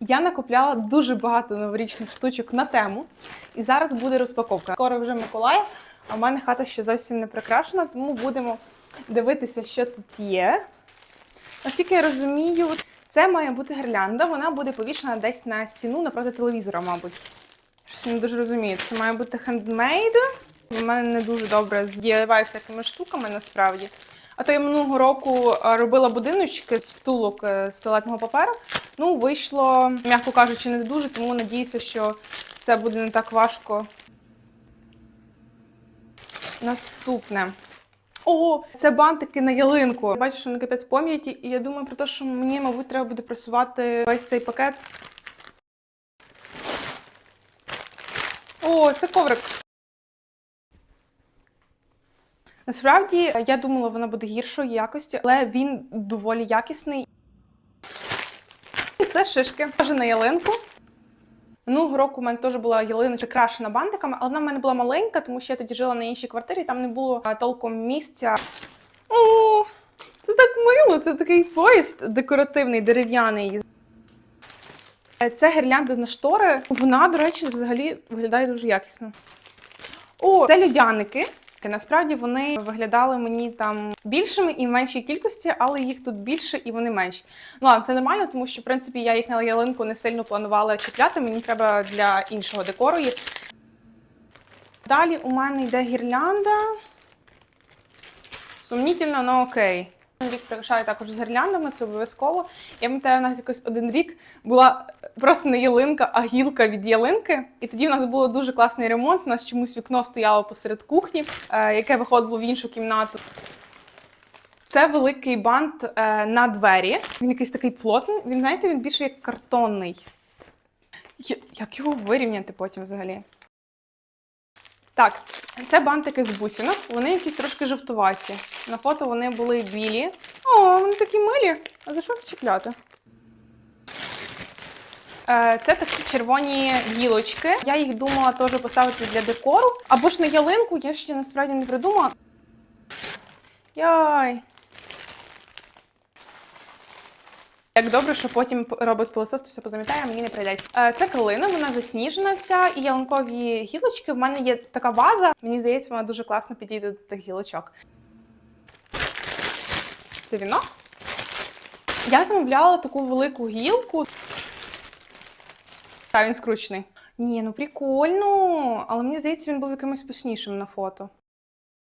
Я накупляла дуже багато новорічних штучок на тему, і зараз буде розпаковка. Скоро вже Миколаїв, а в мене хата ще зовсім не прикрашена, тому будемо дивитися, що тут є. Наскільки я розумію, це має бути гірлянда, вона буде повішена десь на стіну напроти телевізора, мабуть. Щось не дуже розумію. Це має бути хендмейд. У мене не дуже добре з DIY всякими штуками насправді. А то я минулого року робила будиночки з втулок е, з туалетного паперу. Ну, вийшло, м'яко кажучи, не дуже, тому надіюся, що це буде не так важко. Наступне. О, це бантики на ялинку. Бачу, що не капець пам'яті, і я думаю про те, що мені, мабуть, треба буде просувати весь цей пакет. О, це коврик. Насправді, я думала, вона буде гіршої якості, але він доволі якісний. І Це шишки. Теж на ялинку. Минулого року у мене теж була ялина прикрашена бантиками, але вона в мене була маленька, тому що я тоді жила на іншій квартирі, там не було толком місця. О, це так мило, це такий поїзд декоративний, дерев'яний. Це гірлянда на штори. Вона, до речі, взагалі виглядає дуже якісно. О, це льодяники. Насправді вони виглядали мені там більшими і в меншій кількості, але їх тут більше і вони менші. Ну ладно, це нормально, тому що в принципі я їх на ялинку не сильно планувала чіпляти. Мені треба для іншого декору їх. Далі у мене йде гірлянда. Сумнітельно, але окей. Рік прикрашаю також з гірляндами, це обов'язково. Я пам'ятаю, у нас якось один рік була просто не ялинка, а гілка від ялинки. І тоді в нас був дуже класний ремонт. У нас чомусь вікно стояло посеред кухні, е, яке виходило в іншу кімнату. Це великий бант е, на двері. Він якийсь такий плотний. Він, знаєте, він більше як картонний. Як його вирівняти потім взагалі? Так, це бантики з бусинок. Вони якісь трошки жовтуваті. На фото вони були білі. О, вони такі милі. А за що чіпляти? Е, Це такі червоні гілочки. Я їх думала теж поставити для декору. Або ж на ялинку, я ще насправді не придумала. Яй. Як добре, що потім робить пилосос, то все позамітає, мені не прийдеться. Е, Це калина, вона засніжена вся, і ялинкові гілочки. В мене є така ваза. Мені здається, вона дуже класно підійде до тих гілочок. Це вінок. Я замовляла таку велику гілку. Та він скручений. Ні, ну прикольно. Але мені здається, він був якимось пишнішим на фото.